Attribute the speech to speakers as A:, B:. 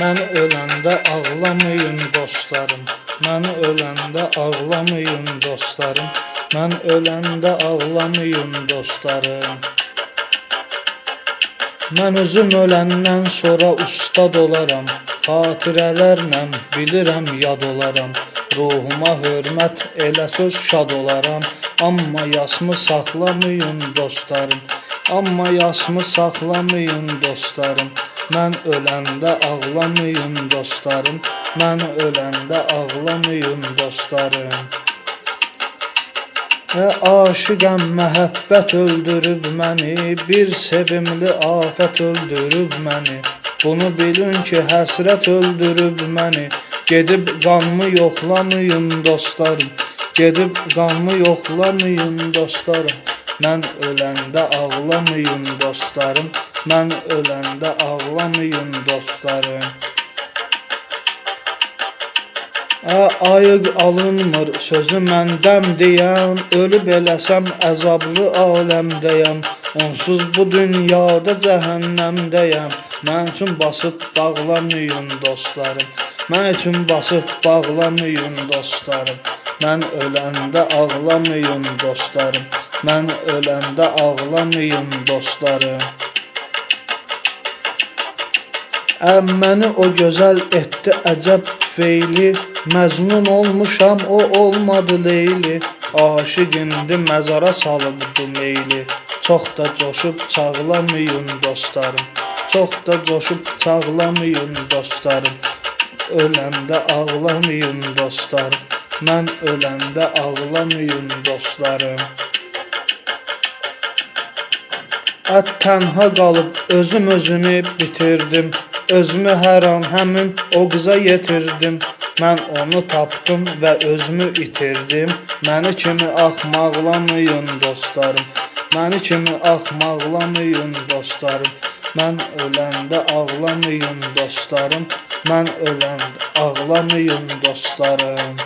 A: Mən öləndə ağlamayın dostlarım. Mən öləndə ağlamayın dostlarım. Mən öləndə ağlamayın dostlarım. Mən özüm öləndən sonra ustad olaram. Xatirələrlə bilirəm yad olaram. Ruhuma hörmət elə söz şad olaram. Amma yasımı saxlamayın dostlarım. Amma yasımı saxlamayın dostlarım. Mən öləndə ağlamayın dostlarım. Mən öləndə ağlamayın dostlarım. Ə, aşiqəm məhəbbət öldürüb məni, bir sevimli afət öldürüb məni. Bunu bilin ki, həsrət öldürüb məni. Gedib qanımı yoxlamayın dostlarım. Gedib qanımı yoxlamayın dostlarım. Mən öləndə ağlamayın dostlarım. Mən öləndə ağlamayın dostlarım. Ə, ayıq alınmır sözü məndəm deyən, ölüb eləsəm əzablı aləmdəyəm. Onsuz bu dünyada cəhənnəmdəyəm. Mən üçün basıb bağlamayın dostlarım. Mən üçün basıb bağlamayın dostlarım. Mən öləndə ağlamayın dostlarım. Mən öləndə ağlamayın dostlarım. Əm məni o gözəl etdi əcəb tüfeyli Məcnun olmuşam o olmadı Leyli. Aşiq indi məzara salıbdı meyli. Çox da coşub çağlamayın dostlarım. Çox da coşub çağlamayın dostlarım. Öləndə ağlamayın dostlarım. Mən öləndə ağlamayın dostlarım Ət tənha qalıb özüm özümü bitirdim. Özümü hər an həmin o qıza yetirdim. Mən onu tapdım və özümü itirdim. Məni kimi axmaqlamayın dostlarım. Məni kimi axmaqlamayın dostlarım. Mən öləndə ağlamayın dostlarım. Mən öləndə ağlamayın dostlarım